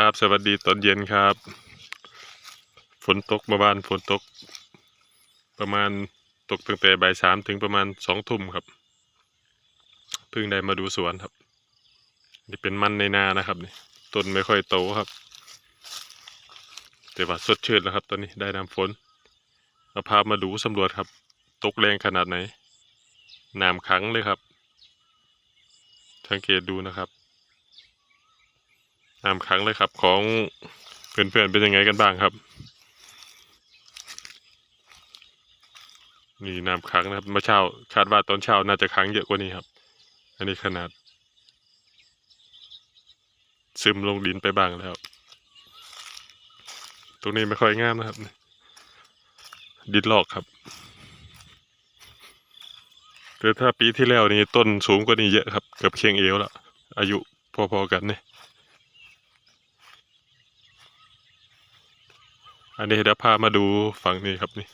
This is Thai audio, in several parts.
ครับ สวัสดีตอนเย็นครับ ฝนตกเมื่อวานฝนตก ประมาณตกตั้งแต่บ่ายสามถึงประมาณสองทุ่มครับเพิ่งได้มาดูสวนครับ นี่เป็นมันในนานะครับนี่ต้นไม่ค่อยโตครับ แต่ว่าสดชื่นแล้วครับ ตอนนี้ได้น้ำฝนเราพามาดูสำรวจครับ ตกแรงขนาดไหนน้ำขังเลยครับสังเกตดูนะครับ น้ำขังเลยครับ ของเพื่อนๆเป็นยังไงกันบ้างครับ นี่น้ำขังนะครับเมื่อเช้าคาดว่าตอนเช้าน่าจะขังเยอะกว่านี้ครับ อันนี้ขนาด ซึมลงดินไปบ้างแล้ว ตรงนี้ไม่ค่อยงามนะครับ ดินลอกครับแต่ถ้าปีที่แล้วนี่ต้นสูงกว่านี้เยอะครับ เกือบเคียงเอวแล้วอายุพอๆกันเนี่ย อันนี้เดี๋ยวพามาดูฝั่งนี้ครับนี่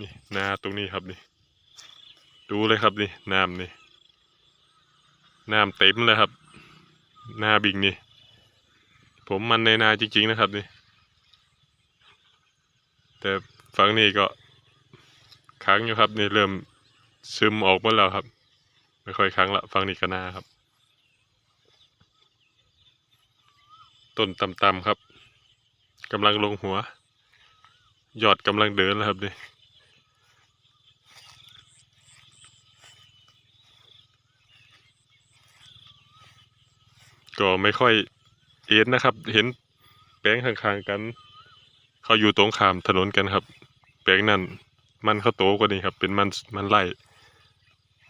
นี่นาตรงนี้ครับนี่ ดูเลยครับนี่น้ำนี่น้ำเต็มเลยครับ นาบิงนี่ ผมมันในนาจริงๆนะครับนี่ แต่ฝั่งนี้ก็ค้างอยู่ครับนี่เริ่มซึมออกหมดแล้วครับ ไม่ค่อยค้างละฝั่งนี้ก็นาครับ ต้นต่ำๆครับกำลังลงหัว ยอดกำลังเดินแล้วครับนี่ก็ไม่ค่อยเอ็นนะครับ เห็นแปลงข้างๆกัน เขาอยู่ตรงขามถนนกันครับ แปลงนั้นมันเขาโตกว่านี้ครับ เป็นมันมันไล่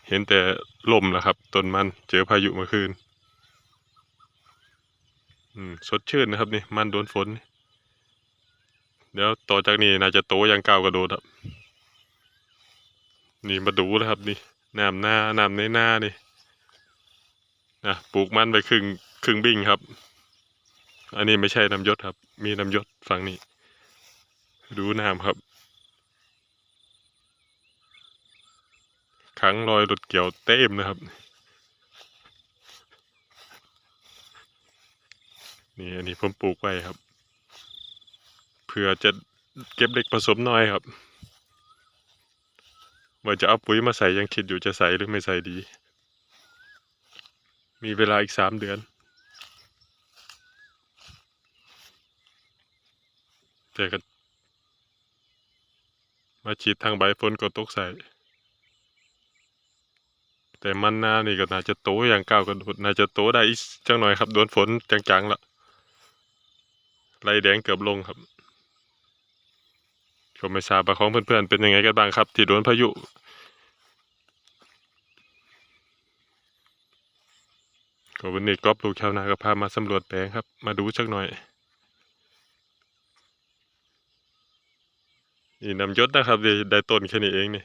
เห็นแต่ลมแหละครับต้นมันเจอพายุเมื่อคืน อืมสดชื่นนะครับนี่มันโดนฝน เดี๋ยวต่อจากนี้น่าจะโตย่างก้าวกระโดดครับ นี่มาดูนะครับ นี่น้ำหน้าน้ำในหน้านี่นะปลูกมันไปครึ่งครึ่งบิ่งครับ อันนี้ไม่ใช่น้ำยศครับ มีน้ำยศฝั่งนี้ ดูน้ำครับขังรอยรถเกี่ยวเต็มนะครับ นี่อันนี้ผมปลูกไว้ครับ เพื่อจะเก็บเล็กผสมน้อยครับ ว่าจะเอาปุ๋ยมาใส่ยังคิดอยู่จะใส่หรือไม่ใส่ดี มีเวลาอีกสามเดือน แต่ก็มาฉีดทางใบฝนก็ตกใส่ แต่มันหน้านี่ก็น่าจะโตอย่างก้าวกระโดดน่าจะโตได้อีกจังหน่อยครับโดนฝนจังๆละไรแดงเกือบลงครับ ก็ไม่ทราบว่าของเพื่อนๆเป็นยังไงกันบ้างครับ ที่โดนพายุก็วันนี้ก๊อฟลูกชาวนาก็พามาสำรวจแปลงครับ มาดูสักหน่อยนี่นำยศนะครับได้ได้ต้นแค่นี้เองนี่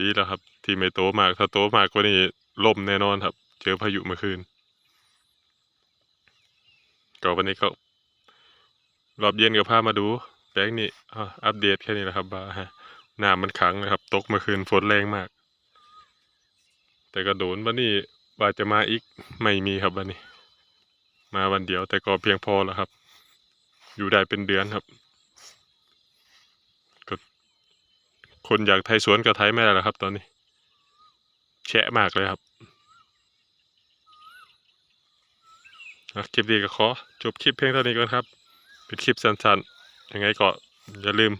ดีแล้วครับ ที่ไม่โตมากถ้าโตมากกว่านี้ล่มแน่นอนครับ เจอพายุเมื่อคืนก็วันนี้ก็ รอบเย็นก็พามาดูแปลงนี้อ่าอัปเดตแค่นี้แหละครับว่าน้ำมันขังนะครับ ตกเมื่อคืนฝนแรงมาก แต่ก็โดนวันนี้ว่าจะมาอีกไม่มีครับวันนี้ มาวันเดียวแต่ก็เพียงพอแล้วครับ อยู่ได้เป็นเดือนครับก็คนอยากไทยสวนก็ไทยไม่ได้แล้วครับ ตอนนี้แฉะมากเลยครับคลิปนี้ก็ขอจบคลิปเพียงเท่านี้ก่อนครับ เป็นคลิปสั้นๆ ยังไงก็อย่าลืม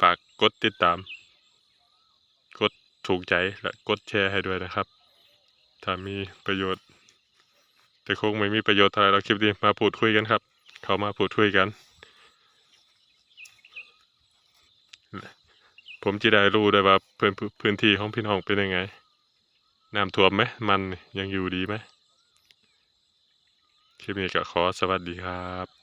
ฝากกดติดตาม กดถูกใจและกดแชร์ให้ด้วยนะครับ ถ้ามีประโยชน์ แต่คงไม่มีประโยชน์เท่าไรเราคลิปนี้มาพูดคุยกันครับ เขามาพูดคุยกัน ผมจะได้รู้ได้ว่าพื้นพื้นที่ของพี่น้องเป็นยังไงน้ำท่วมไหมมันยังอยู่ดีไหมคลิปนี้ก็ขอสวัสดีครับ